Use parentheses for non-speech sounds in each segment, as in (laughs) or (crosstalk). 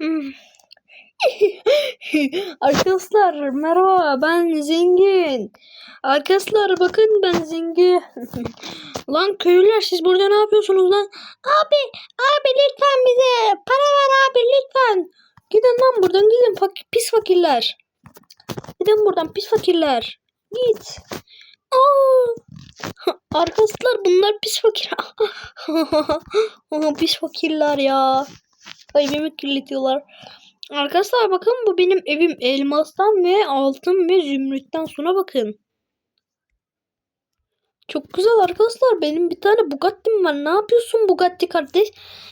(laughs) Arkadaşlar merhaba ben zengin. Arkadaşlar bakın ben zengin. (laughs) lan köylüler siz burada ne yapıyorsunuz lan? Abi abi lütfen bize para ver abi lütfen. Gidin lan buradan gidin Fak- pis fakirler. Gidin buradan pis fakirler. Git. Aa! (laughs) Arkadaşlar bunlar pis fakir. Pis fakirler ya. Evimi kirletiyorlar. Arkadaşlar bakın bu benim evim elmastan ve altın ve zümrütten sonra bakın. Çok güzel arkadaşlar. Benim bir tane Bugatti'm var. Ne yapıyorsun Bugatti kardeş?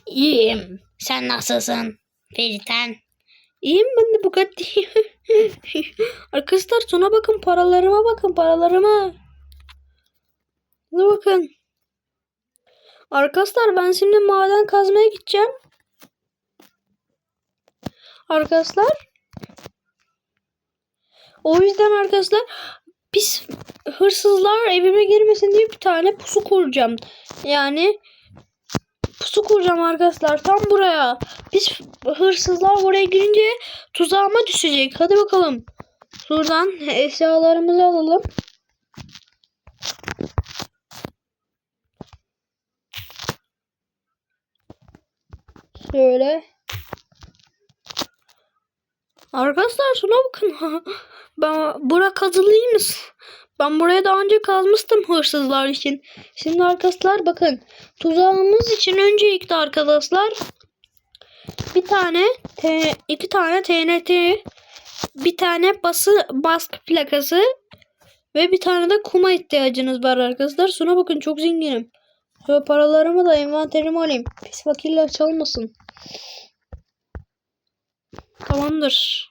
İyiyim. Sen nasılsın? Feriten. İyiyim ben de Bugatti. (laughs) arkadaşlar sonra bakın paralarıma bakın paralarıma. Şuna bakın. Arkadaşlar ben şimdi maden kazmaya gideceğim. Arkadaşlar. O yüzden arkadaşlar pis hırsızlar evime girmesin diye bir tane pusu kuracağım. Yani pusu kuracağım arkadaşlar tam buraya. Pis hırsızlar buraya girince tuzağıma düşecek. Hadi bakalım. Şuradan eşyalarımızı alalım. Şöyle. Arkadaşlar şuna bakın. (laughs) ben bura kazılıymış. Ben buraya daha önce kazmıştım hırsızlar için. Şimdi arkadaşlar bakın. Tuzağımız için öncelikle arkadaşlar bir tane T, iki tane TNT bir tane bası baskı plakası ve bir tane de kuma ihtiyacınız var arkadaşlar. Şuna bakın çok zenginim. Şöyle paralarımı da envanterime alayım. Pis fakirler çalmasın. Tamamdır.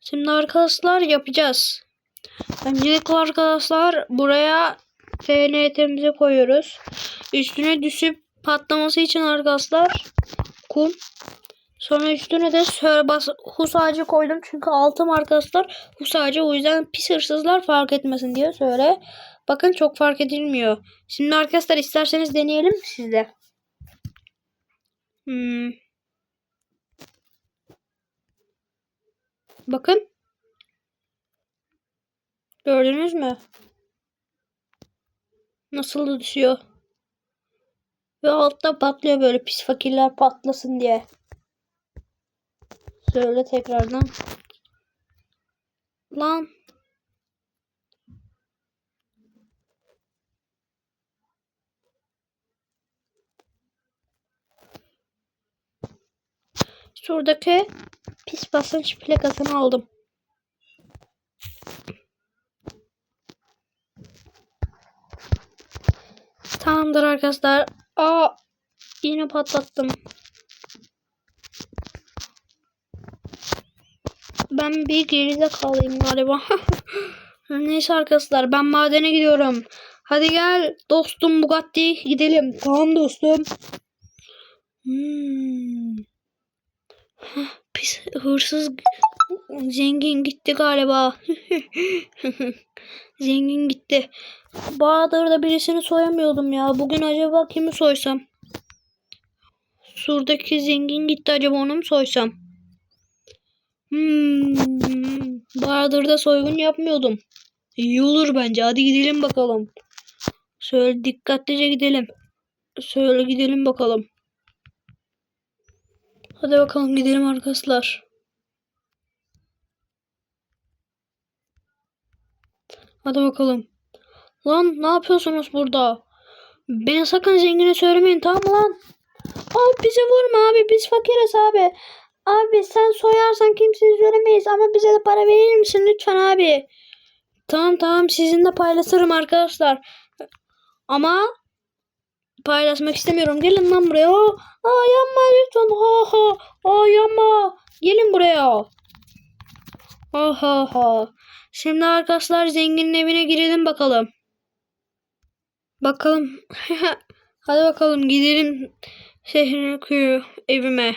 Şimdi arkadaşlar yapacağız. Öncelikle arkadaşlar buraya TNT'mizi koyuyoruz. Üstüne düşüp patlaması için arkadaşlar kum. Sonra üstüne de şöyle bas hus ağacı koydum. Çünkü altım arkadaşlar hus ağacı. O yüzden pis hırsızlar fark etmesin diye söyle. Bakın çok fark edilmiyor. Şimdi arkadaşlar isterseniz deneyelim sizde. Hmm. Bakın. Gördünüz mü? Nasıl düşüyor. Ve altta patlıyor böyle pis fakirler patlasın diye. Söyle tekrardan. Lan. Şuradaki pis basınç plakasını aldım. Tamamdır arkadaşlar. Aa yine patlattım. Ben bir geride kalayım galiba. (laughs) Neyse arkadaşlar ben madene gidiyorum. Hadi gel dostum Bugatti gidelim. Tamam dostum. Hmm. Pis hırsız zengin gitti galiba. (laughs) zengin gitti. Bahadır'da birisini soyamıyordum ya. Bugün acaba kimi soysam? Şuradaki zengin gitti acaba onu mu soysam? Hmm. Bahadır'da soygun yapmıyordum. İyi olur bence. Hadi gidelim bakalım. Şöyle dikkatlice gidelim. Şöyle gidelim bakalım. Hadi bakalım gidelim arkadaşlar. Hadi bakalım. Lan ne yapıyorsunuz burada? Beni sakın zengine söylemeyin tamam mı lan? Abi bize vurma abi biz fakiriz abi. Abi sen soyarsan kimseye söylemeyiz ama bize de para verir misin lütfen abi? Tamam tamam sizinle paylaşırım arkadaşlar. Ama paylaşmak istemiyorum. Gelin lan buraya. Aa yanma lütfen. Ha ha. Aa yanma. Gelin buraya. Ha ha ha. Şimdi arkadaşlar zenginin evine girelim bakalım. Bakalım. (laughs) Hadi bakalım gidelim şehrine kuyu evime.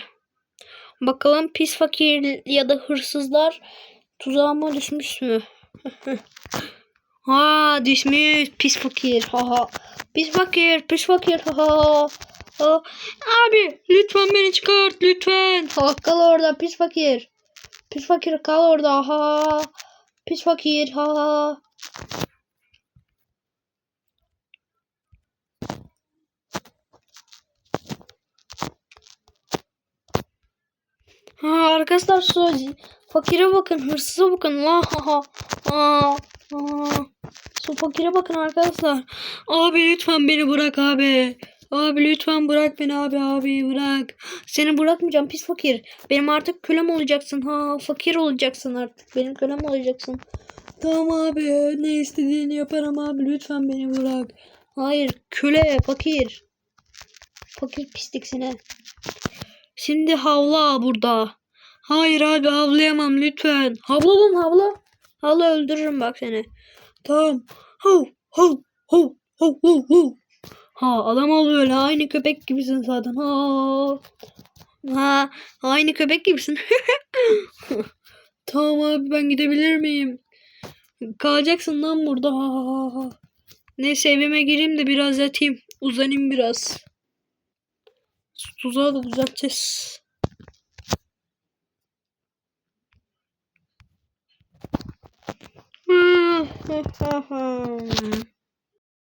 Bakalım pis fakir ya da hırsızlar tuzağıma düşmüş mü? (laughs) ha düşmüş pis fakir. Ha ha. Pis fakir, pis fakir. Ha ha. Aa, abi lütfen beni çıkart lütfen. Ha, kal orada pis fakir. Pis fakir kal orada ha. Pis fakir ha. Ha arkadaşlar şu fakire bakın hırsıza bakın la ha ha. Aa, aa. Şu fakire bakın arkadaşlar. Abi lütfen beni bırak abi. Abi lütfen bırak beni abi abi bırak. Seni bırakmayacağım pis fakir. Benim artık kölem olacaksın ha. Fakir olacaksın artık. Benim kölem olacaksın. Tamam abi ne istediğini yaparım abi lütfen beni bırak. Hayır köle fakir. Fakir pisliksine. Şimdi havla burada. Hayır abi havlayamam lütfen. Havlamam havla. Havla öldürürüm bak seni. Tamam. Hav hav hav hav hav hav. Ha adam ol böyle aynı köpek gibisin zaten. Ha. Ha aynı köpek gibisin. (laughs) tamam abi ben gidebilir miyim? Kalacaksın lan burada. Ha, ha, ha. Neyse evime gireyim de biraz yatayım. Uzanayım biraz. Tuzağı da düzelteceğiz. Hmm.